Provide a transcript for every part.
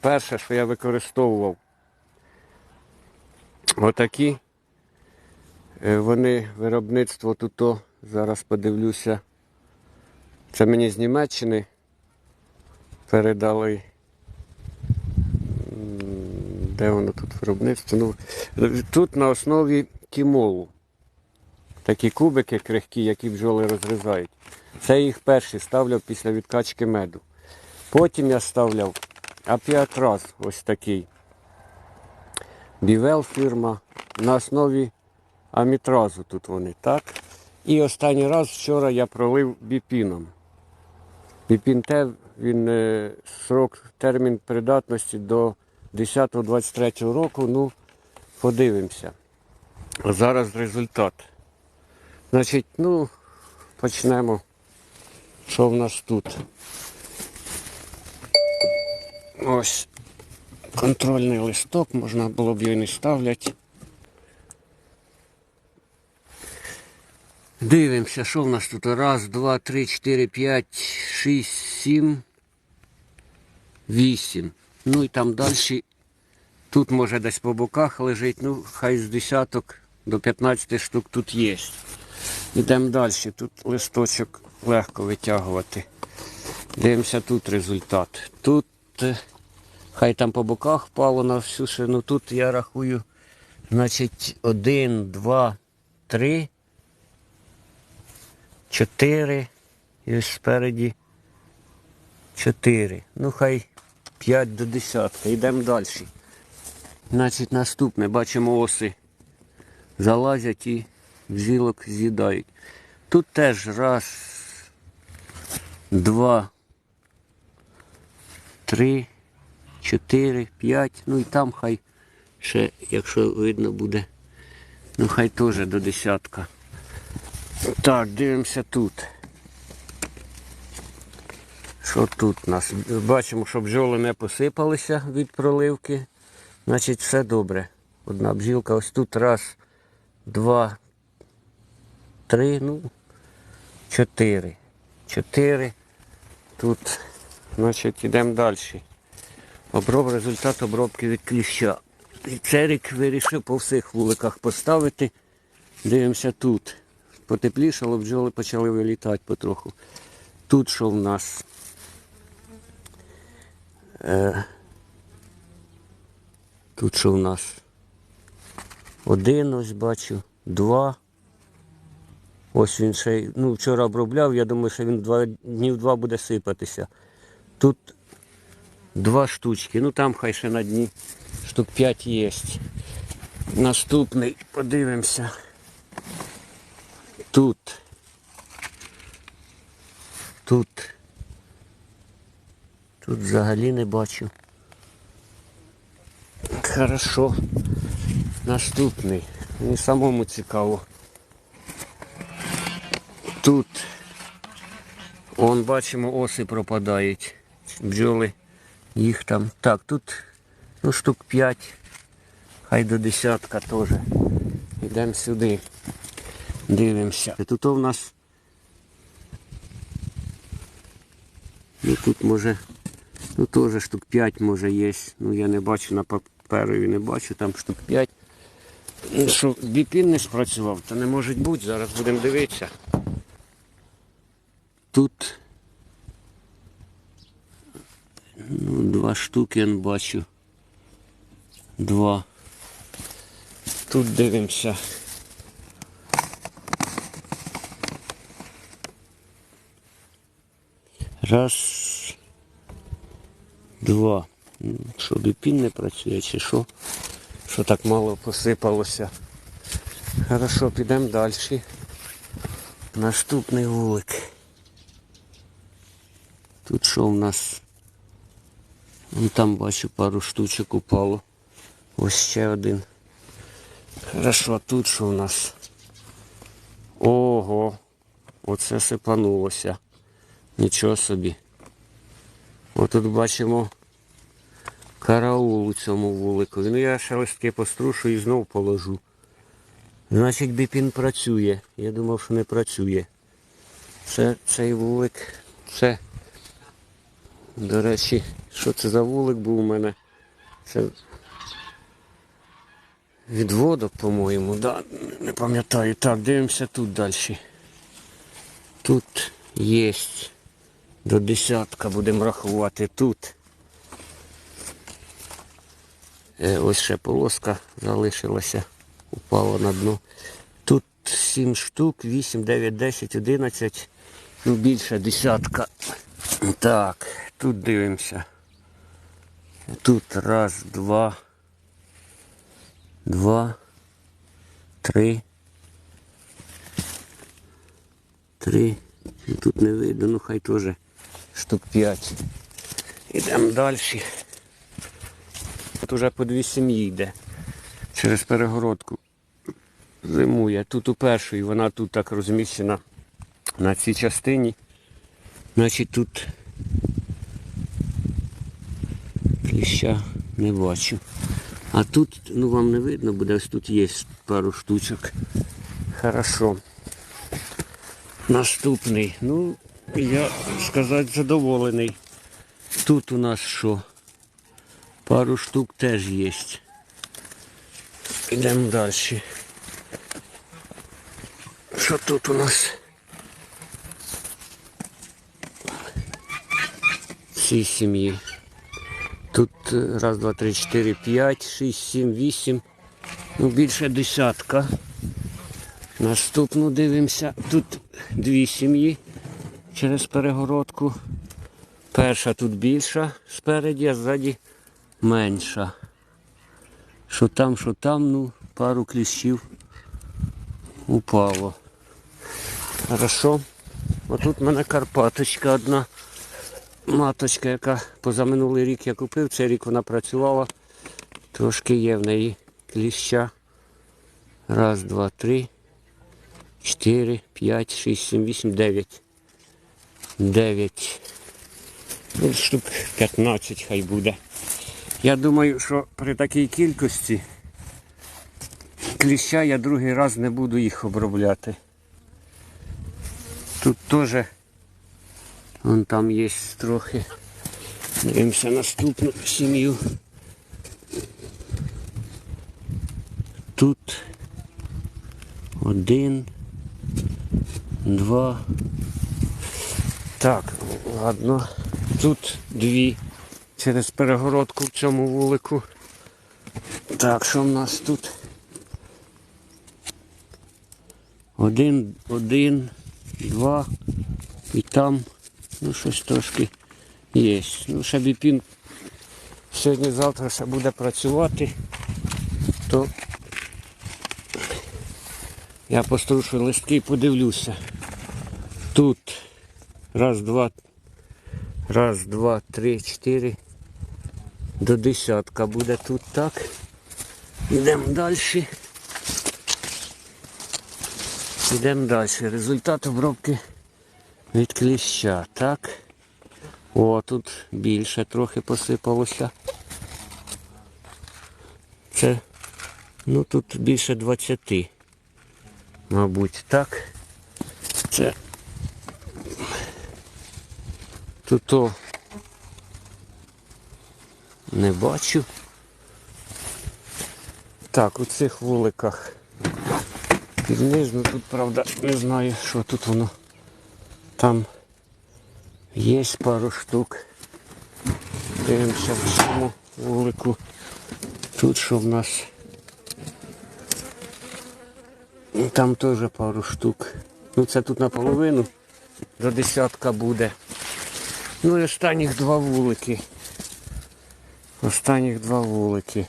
перше, що я використовував. Отакі. Е, Вони виробництво тут, зараз подивлюся. Це мені з Німеччини передали. Де воно тут виробництво? Ну, тут на основі кімолу. Такі кубики крихкі, які бджоли розрізають. Це їх перші ставляв після відкачки меду. Потім я ставляв апіакраз ось такий. Бівел фірма на основі амітразу тут вони, так? І останній раз вчора я пролив біпіном. Біпін він е, срок, термін придатності до 10-23 року. Ну, подивимося. Зараз результат. Значить, ну, почнемо. Що в нас тут? Ось контрольний листок, можна було б його не ставляти. Дивимося, що в нас тут? Раз, два, три, чотири, п'ять, шість, сім, вісім. Ну і там далі. Тут може десь по боках лежить, ну хай з десяток до 15 штук тут є. Йдемо далі. Тут листочок легко витягувати. Дивимося тут результат. Тут хай там по боках впало на всю шину. Тут я рахую, значить, один, два, три, чотири. І ось спереді чотири. Ну хай п'ять до десятка. Йдемо далі. Значить, наступне, бачимо оси залазять і бджілок з'їдають. Тут теж раз, два, три, чотири, п'ять. Ну і там хай ще, якщо видно буде, ну хай теж до десятка. Так, дивимося тут. Що тут у нас? Бачимо, що бджоли не посипалися від проливки. Значить, все добре. Одна бджілка. Ось тут раз, два, три, ну, чотири. Чотири. Тут, значить, йдемо далі. Оброб, результат обробки від кліща. І Церік вирішив по всіх вуликах поставити. Дивимося тут. Потеплішало, бджоли почали вилітати потроху. Тут що в нас? Е, Тут що в нас? Один ось бачу, два. Ось він ще, ну, вчора обробляв, я думаю, що він два, днів два буде сипатися. Тут два штучки, ну там хай ще на дні штук п'ять є. Наступний, подивимося. Тут. Тут. Тут взагалі не бачу. Хорошо. Наступний. Мені самому цікаво. Тут. Он бачимо, оси пропадають. Бджоли. Їх там. Так, тут ну, штук 5. Хай до десятка теж. Йдемо сюди. Дивимося. Тут у нас. Ну тут може. Ну теж штук 5 може є. Ну я не бачу на паперові, не бачу, там штук 5. Ну, що біпін не спрацював, то не може бути, зараз будемо дивитися. Тут ну, два штуки я бачу. Два. Тут дивимося. Раз. Два. Ну, Що біпін не працює чи що? Що так мало посипалося. Хорошо, підемо далі. Наступний вулик. Тут що в нас? Вон там бачу пару штучок упало. Ось ще один. Хорошо, тут що в нас? Ого! Оце сипанулося. Нічого собі. Отут бачимо караул у цьому вулику. Ну я ще листки пострушу і знов положу. Значить біпін працює. Я думав, що не працює. Це цей вулик. Це До речі, що це за вулик був у мене? Це відводок, по-моєму, да? не пам'ятаю. Так, дивимося тут далі. Тут є до десятка, будемо рахувати тут. Е, ось ще полоска залишилася, упала на дно. Тут 7 штук, 8, 9, 10, 11, ну більше десятка. Так, тут дивимося. Тут раз, два, два, три. Три. Тут не видно, ну хай теж штук п'ять. Ідемо далі. Тут вже по дві сім'ї йде. Через перегородку зимує. Тут у першої, вона тут так розміщена на цій частині. Значить тут кліща не бачу. А тут, ну вам не видно буде, ось тут є пару штучок. Хорошо. Наступний. Ну, я сказати задоволений. Тут у нас що? Пару штук теж є. Йдемо далі. Що тут у нас? Всі сім'ї. Тут е, раз, два, три, чотири, п'ять, шість, сім, вісім. Ну, більше десятка. Наступну дивимося. Тут дві сім'ї через перегородку. Перша тут більша спереді, а ззаді менша. Що там, що там, ну, пару кліщів упало. Хорошо. Отут в мене Карпаточка одна. Маточка, яка позаминулий рік я купив, цей рік вона працювала. Трошки є в неї кліща. Раз, два, три, чотири, п'ять, шість, сім, вісім, дев'ять. Дев'ять. Ну, штук 15 хай буде. Я думаю, що при такій кількості кліща я другий раз не буду їх обробляти. Тут теж вон там є трохи. Дивимося наступну сім'ю. Тут один, два. Так, ладно. Тут дві через перегородку в цьому вулику. Так, що в нас тут? Один, один, два. І там, ну щось трошки є. Ну, ще біпін сьогодні-завтра ще буде працювати, то я пострушу листки і подивлюся. Тут раз, два, раз, два, три, чотири. До десятка буде тут так. Йдемо далі. Йдемо далі. Результат обробки від кліща. Так. О, тут більше трохи посипалося. Це, ну тут більше 20. Мабуть, так. Це тут то не бачу. Так, у цих вуликах під низ, ну тут, правда, не знаю, що тут воно. Там є пару штук. Дивимося в цьому вулику. Тут що в нас? Там теж пару штук. Ну це тут наполовину до десятка буде. Ну і останніх два вулики. Останніх два вулики.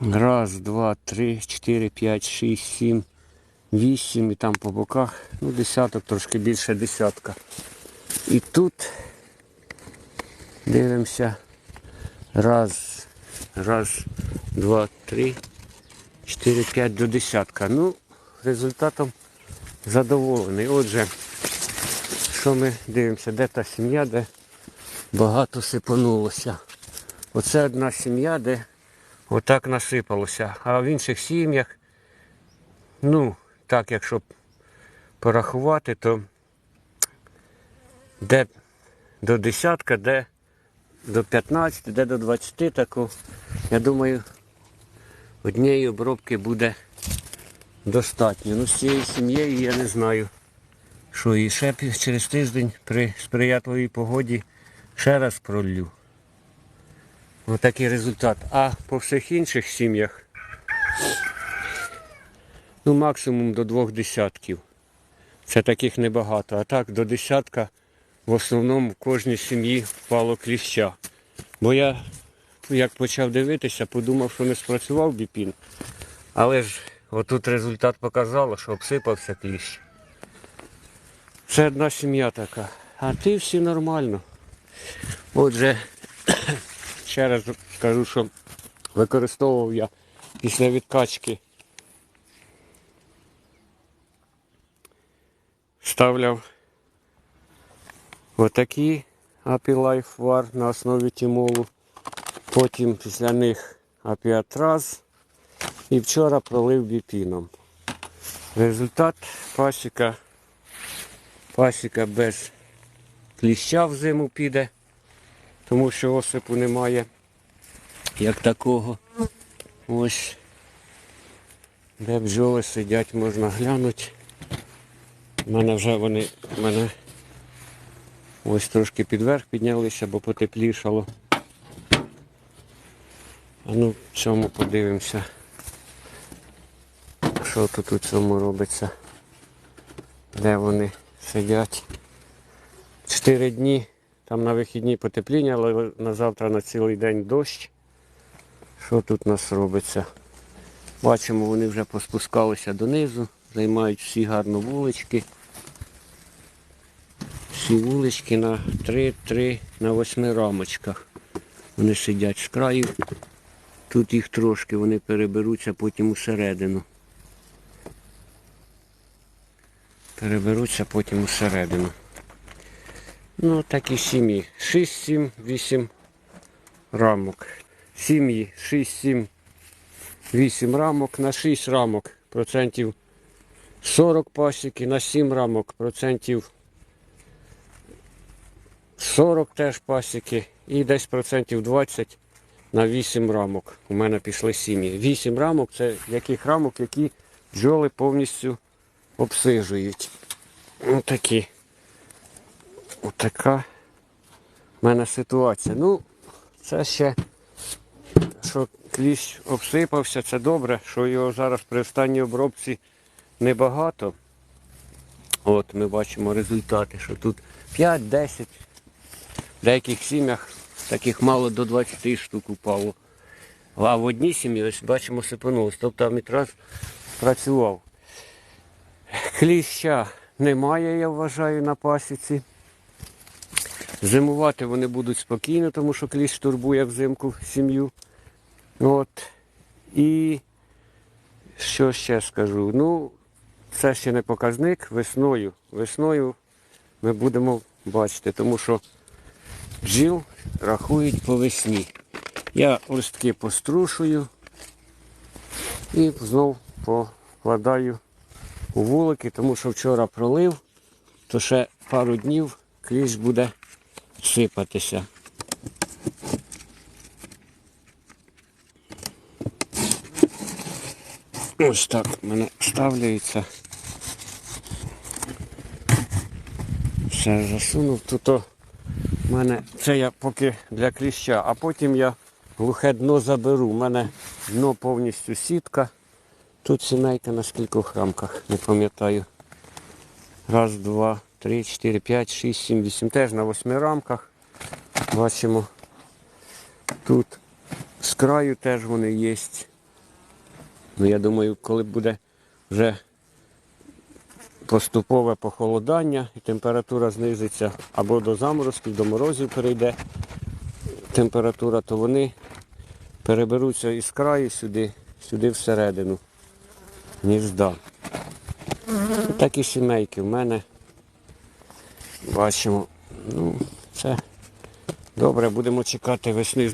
Раз, два, три, чотири, п'ять, шість, сім, вісім і там по боках. Ну, десяток, трошки більше десятка. І тут дивимося. Раз, раз, два, три, чотири, п'ять до десятка. Ну, результатом задоволений. Отже, що ми дивимося, де та сім'я, де багато сипанулося. Оце одна сім'я, де отак насипалося. А в інших сім'ях, ну, так, якщо порахувати, то де до десятка, де до 15, де до 20 таку. Я думаю, однієї обробки буде достатньо. Ну, з цією сім'єю я не знаю, що і ще через тиждень при сприятливій погоді ще раз пролью. Отакий результат. А по всіх інших сім'ях, ну максимум до двох десятків. Це таких небагато. А так до десятка в основному в кожній сім'ї впало кліща. Бо я, як почав дивитися, подумав, що не спрацював біпін. Але ж отут результат показало, що обсипався кліщ. Це одна сім'я така. А ти всі нормально. Отже, ще раз скажу, що використовував я після відкачки. Ставляв отакі Life War на основі тімолу. Потім після них апіатраз. І вчора пролив біпіном. Результат пасіка. Пасіка без кліща в зиму піде, тому що осипу немає як такого. Ось де бджоли сидять, можна глянути. У мене вже вони мене ось трошки підверх піднялися, бо потеплішало. А ну в цьому подивимося. Що тут у цьому робиться? Де вони сидять? Чотири дні. Там на вихідні потепління, але на завтра на цілий день дощ. Що тут у нас робиться? Бачимо, вони вже поспускалися донизу, займають всі гарно вулички. Всі вулички на 3-3 на 8 рамочках. Вони сидять з краю. Тут їх трошки, вони переберуться потім усередину. Переберуться потім усередину. Ну, такі сім'ї. 6, 7, 8 рамок. Сім'ї 6, 7, 8 рамок. На 6 рамок процентів 40 пасіки, на 7 рамок процентів 40 теж пасіки і десь процентів 20 на 8 рамок. У мене пішли сім'ї. 8 рамок це яких рамок, які бджоли повністю обсижують. Отакі. Отака в мене ситуація. Ну, це ще, що кліщ обсипався, це добре, що його зараз при останній обробці небагато. От ми бачимо результати, що тут 5-10, в деяких сім'ях таких мало до 20 штук упало. А в одній сім'ї ось бачимо сипанулось. Тобто амітраз працював. Кліща немає, я вважаю, на пасіці. Зимувати вони будуть спокійно, тому що кліщ турбує взимку сім'ю. От. І що ще скажу? Ну, це ще не показник. Весною. Весною ми будемо бачити, тому що бджіл рахують по весні. Я листки пострушую і знов покладаю у вулики, тому що вчора пролив, то ще пару днів кліщ буде сипатися. Ось так в мене ставляється. Все засунув. Тут в мене це я поки для кліща, а потім я глухе дно заберу. У мене дно повністю сітка. Тут сімейка на скількох рамках, не пам'ятаю. Раз, два, три, чотири, п'ять, шість, сім, вісім. Теж на восьми рамках. Бачимо. Тут з краю теж вони є. Ну, я думаю, коли буде вже поступове похолодання і температура знизиться або до заморозків, до морозів перейде температура, то вони переберуться із краю сюди, сюди всередину гнізда. Такі сімейки в мене. Бачимо. Ну, це добре, будемо чекати весни.